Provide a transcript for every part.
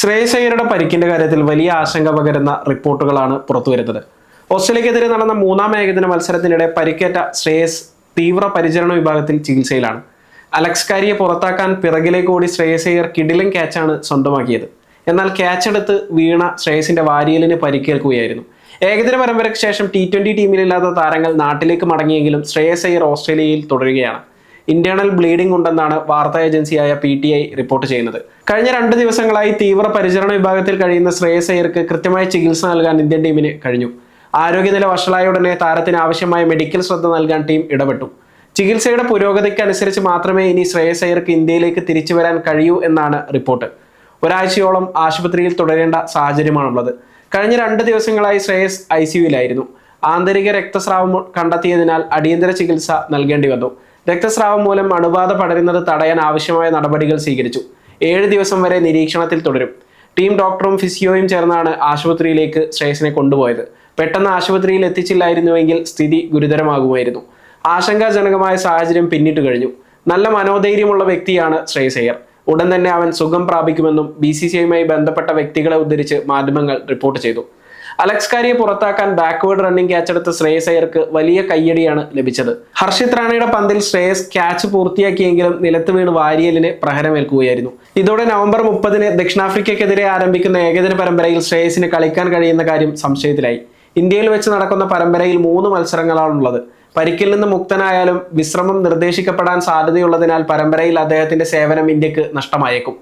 ശ്രേയസ് അയ്യരുടെ പരിക്കിന്റെ കാര്യത്തിൽ വലിയ ആശങ്ക പകരുന്ന റിപ്പോർട്ടുകളാണ് പുറത്തുവരുന്നത്. ഓസ്ട്രേലിയക്കെതിരെ നടന്ന മൂന്നാം ഏകദിന മത്സരത്തിനിടെ പരിക്കേറ്റ ശ്രേയസ് തീവ്ര പരിചരണ വിഭാഗത്തിൽ ചികിത്സയിലാണ്. അലക്സ് കാരിയെ പുറത്താക്കാൻ പിറകിലേക്ക് ഓടി ശ്രേയസയ്യർ കിടിലൻ ക്യാച്ചാണ് സ്വന്തമാക്കിയത്. എന്നാൽ ക്യാച്ച് എടുത്ത് വീണ ശ്രേയസിന്റെ വാരിയലിന് പരിക്കേൽക്കുകയായിരുന്നു. ഏകദിന പരമ്പരയ്ക്ക് ശേഷം ടി ട്വന്റി ടീമിലില്ലാത്ത താരങ്ങൾ നാട്ടിലേക്ക് മടങ്ങിയെങ്കിലും ശ്രേയസ് അയ്യർ ഓസ്ട്രേലിയയിൽ തുടരുകയാണ്. ഇന്റേണൽ ബ്ലീഡിംഗ് ഉണ്ടെന്നാണ് വാർത്താ ഏജൻസിയായ പി റിപ്പോർട്ട് ചെയ്യുന്നത്. കഴിഞ്ഞ രണ്ട് ദിവസങ്ങളായി തീവ്ര പരിചരണ വിഭാഗത്തിൽ കഴിയുന്ന ശ്രേയസ് അയ്യർക്ക് കൃത്യമായ ചികിത്സ നൽകാൻ ഇന്ത്യൻ ടീമിന് കഴിഞ്ഞു. ആരോഗ്യനില വഷളായ ഉടനെ താരത്തിന് ആവശ്യമായ മെഡിക്കൽ ശ്രദ്ധ നൽകാൻ ടീം ഇടപെട്ടു. ചികിത്സയുടെ പുരോഗതിക്കനുസരിച്ച് മാത്രമേ ഇനി ശ്രേയസ് അയ്യർക്ക് ഇന്ത്യയിലേക്ക് തിരിച്ചു വരാൻ കഴിയൂ എന്നാണ് റിപ്പോർട്ട്. ഒരാഴ്ചയോളം ആശുപത്രിയിൽ തുടരേണ്ട സാഹചര്യമാണുള്ളത്. കഴിഞ്ഞ രണ്ട് ദിവസങ്ങളായി ശ്രേയസ് ഐ സിയുവിലായിരുന്നു ആന്തരിക രക്തസ്രാവം കണ്ടെത്തിയതിനാൽ അടിയന്തര ചികിത്സ നൽകേണ്ടി വന്നു. രക്തസ്രാവം മൂലം അണുബാധ പടരുന്നത് തടയാൻ ആവശ്യമായ നടപടികൾ സ്വീകരിച്ചു. ഏഴ് ദിവസം വരെ നിരീക്ഷണത്തിൽ തുടരും. ടീം ഡോക്ടറും ഫിസിയോയും ചേർന്നാണ് ആശുപത്രിയിലേക്ക് ശ്രേയസിനെ കൊണ്ടുപോയത്. പെട്ടെന്ന് ആശുപത്രിയിൽ എത്തിച്ചില്ലായിരുന്നുവെങ്കിൽ സ്ഥിതി ഗുരുതരമാകുമായിരുന്നു. ആശങ്കാജനകമായ സാഹചര്യം പിന്നിട്ട് കഴിഞ്ഞു. നല്ല മനോധൈര്യമുള്ള വ്യക്തിയാണ് ശ്രേയസ് അയ്യർ ഉടൻ തന്നെ അവൻ സുഖം പ്രാപിക്കുമെന്നും ബി സി ബന്ധപ്പെട്ട വ്യക്തികളെ ഉദ്ധരിച്ച് മാധ്യമങ്ങൾ റിപ്പോർട്ട് ചെയ്തു. അലക്സ് കാരിയെ പുറത്താക്കാൻ ബാക്ക്വേർഡ് റണ്ണിംഗ് ക്യാച്ച് എടുത്ത ശ്രേയസ് അയ്യർക്ക് വലിയ കയ്യടിയാണ് ലഭിച്ചത്. ഹർഷിത് റാണയുടെ പന്തിൽ ശ്രേയസ് ക്യാച്ച് പൂർത്തിയാക്കിയെങ്കിലും നിലത്ത് വീണ് വാരിയലിന് പ്രഹരമേൽക്കുകയായിരുന്നു. ഇതോടെ നവംബർ മുപ്പതിന് ദക്ഷിണാഫ്രിക്കയ്ക്കെതിരെ ആരംഭിക്കുന്ന ഏകദിന പരമ്പരയിൽ ശ്രേയസിന് കളിക്കാൻ കഴിയുന്ന കാര്യം സംശയത്തിലായി. ഇന്ത്യയിൽ വെച്ച് നടക്കുന്ന പരമ്പരയിൽ മൂന്ന് മത്സരങ്ങളാണുള്ളത് പരിക്കിൽ നിന്ന് മുക്തനായാലും വിശ്രമം നിർദ്ദേശിക്കപ്പെടാൻ സാധ്യതയുള്ളതിനാൽ പരമ്പരയിൽ അദ്ദേഹത്തിന്റെ സേവനം ഇന്ത്യയ്ക്ക് നഷ്ടമായേക്കും.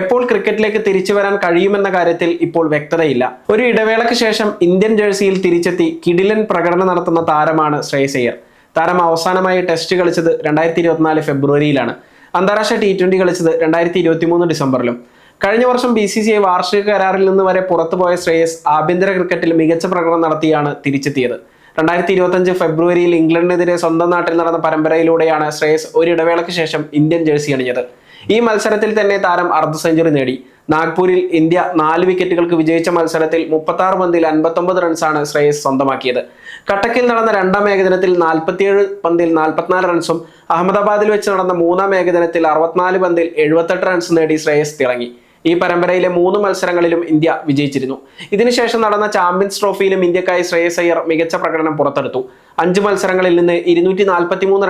എപ്പോൾ ക്രിക്കറ്റിലേക്ക് തിരിച്ചു വരാൻ കഴിയുമെന്ന കാര്യത്തിൽ ഇപ്പോൾ വ്യക്തതയില്ല. ഒരു ഇടവേളയ്ക്ക് ശേഷം ഇന്ത്യൻ ജേഴ്സിയിൽ തിരിച്ചെത്തി കിടിലൻ പ്രകടനം നടത്തുന്ന താരമാണ് ശ്രേയസ് അയ്യർ. താരം അവസാനമായി ടെസ്റ്റ് കളിച്ചത് രണ്ടായിരത്തി ഇരുപത്തിനാല് ഫെബ്രുവരിയിലാണ്. അന്താരാഷ്ട്ര ടി ട്വന്റി കളിച്ചത് രണ്ടായിരത്തി ഇരുപത്തി മൂന്ന് ഡിസംബറിലും. കഴിഞ്ഞ വർഷം ബി സി സി ഐ വാർഷിക കരാറിൽ നിന്ന് വരെ പുറത്തുപോയ ശ്രേയസ് ആഭ്യന്തര ക്രിക്കറ്റിൽ മികച്ച പ്രകടനം നടത്തിയാണ് തിരിച്ചെത്തിയത്. രണ്ടായിരത്തി ഇരുപത്തഞ്ച് ഫെബ്രുവരിയിൽ ഇംഗ്ലണ്ടിനെതിരെ സ്വന്തം നാട്ടിൽ നടന്ന പരമ്പരയിലൂടെയാണ് ശ്രേയസ് ഒരു ഇടവേളയ്ക്ക് ശേഷം ഇന്ത്യൻ ജേഴ്സി അണിഞ്ഞത്. ഈ മത്സരത്തിൽ തന്നെ താരം അർദ്ധ സെഞ്ചുറി നേടി. നാഗ്പൂരിൽ ഇന്ത്യ നാല് വിക്കറ്റുകൾക്ക് വിജയിച്ച മത്സരത്തിൽ മുപ്പത്തി ആറ് പന്തിൽ അൻപത്തൊമ്പത് റൺസാണ് ശ്രേയസ് സ്വന്തമാക്കിയത്. കട്ടക്കിൽ നടന്ന രണ്ടാം ഏകദിനത്തിൽ നാൽപ്പത്തിയേഴ് പന്തിൽ നാൽപ്പത്തിനാല് റൺസും അഹമ്മദാബാദിൽ വെച്ച് നടന്ന മൂന്നാം ഏകദിനത്തിൽ അറുപത്തിനാല് പന്തിൽ എഴുപത്തെട്ട് റൺസ് നേടി ശ്രേയസ് തിളങ്ങി. ഈ പരമ്പരയിലെ മൂന്ന് മത്സരങ്ങളിലും ഇന്ത്യ വിജയിച്ചിരുന്നു. ഇതിനുശേഷം നടന്ന ചാമ്പ്യൻസ് ട്രോഫിയിലും ഇന്ത്യക്കായി ശ്രേയസ് അയ്യർ മികച്ച പ്രകടനം പുറത്തെടുത്തു. അഞ്ച് മത്സരങ്ങളിൽ നിന്ന് ഇരുന്നൂറ്റി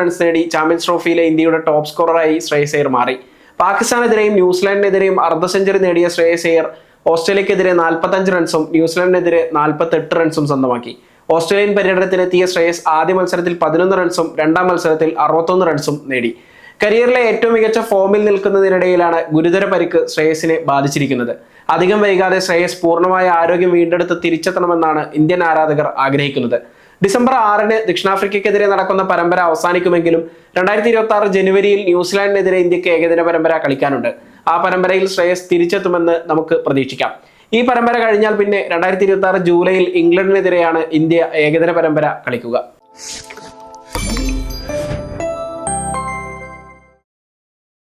റൺസ് നേടി ചാമ്പ്യൻസ് ട്രോഫിയിലെ ഇന്ത്യയുടെ ടോപ്പ് സ്കോററായി ശ്രേയസ് അയ്യർ മാറി. പാകിസ്ഥാനെതിരെയും ന്യൂസിലാൻഡിനെതിരെയും അർദ്ധ സെഞ്ചുറി നേടിയ ശ്രേയസ് അയ്യർ ഓസ്ട്രേലിയക്കെതിരെ നാൽപ്പത്തഞ്ച് റൺസും ന്യൂസിലാൻഡിനെതിരെ നാൽപ്പത്തെട്ട് റൺസും സ്വന്തമാക്കി. ഓസ്ട്രേലിയൻ പര്യടനത്തിനെത്തിയ ശ്രേയസ് ആദ്യ മത്സരത്തിൽ പതിനൊന്ന് റൺസും രണ്ടാം മത്സരത്തിൽ അറുപത്തൊന്ന് റൺസും നേടി. കരിയറിലെ ഏറ്റവും മികച്ച ഫോമിൽ നിൽക്കുന്നതിനിടയിലാണ് ഗുരുതര പരിക്ക് ശ്രേയസിനെ ബാധിച്ചിരിക്കുന്നത്. അധികം വൈകാതെ ശ്രേയസ് പൂർണമായ ആരോഗ്യം വീണ്ടെടുത്ത് തിരിച്ചെത്തണമെന്നാണ് ഇന്ത്യൻ ആരാധകർ ആഗ്രഹിക്കുന്നത്. ഡിസംബർ ആറിന് ദക്ഷിണാഫ്രിക്കയ്ക്കെതിരെ നടക്കുന്ന പരമ്പര അവസാനിക്കുമെങ്കിലും രണ്ടായിരത്തി ഇരുപത്തി ആറ് ജനുവരിയിൽ ന്യൂസിലാൻഡിനെതിരെ ഇന്ത്യയ്ക്ക് ഏകദിന പരമ്പര കളിക്കാനുണ്ട്. ആ പരമ്പരയിൽ ശ്രേയസ് തിരിച്ചെത്തുമെന്ന് നമുക്ക് പ്രതീക്ഷിക്കാം. ഈ പരമ്പര കഴിഞ്ഞാൽ പിന്നെ രണ്ടായിരത്തി ഇരുപത്തി ആറ് ജൂലൈയിൽ ഇംഗ്ലണ്ടിനെതിരെയാണ് ഇന്ത്യ ഏകദിന പരമ്പര കളിക്കുക.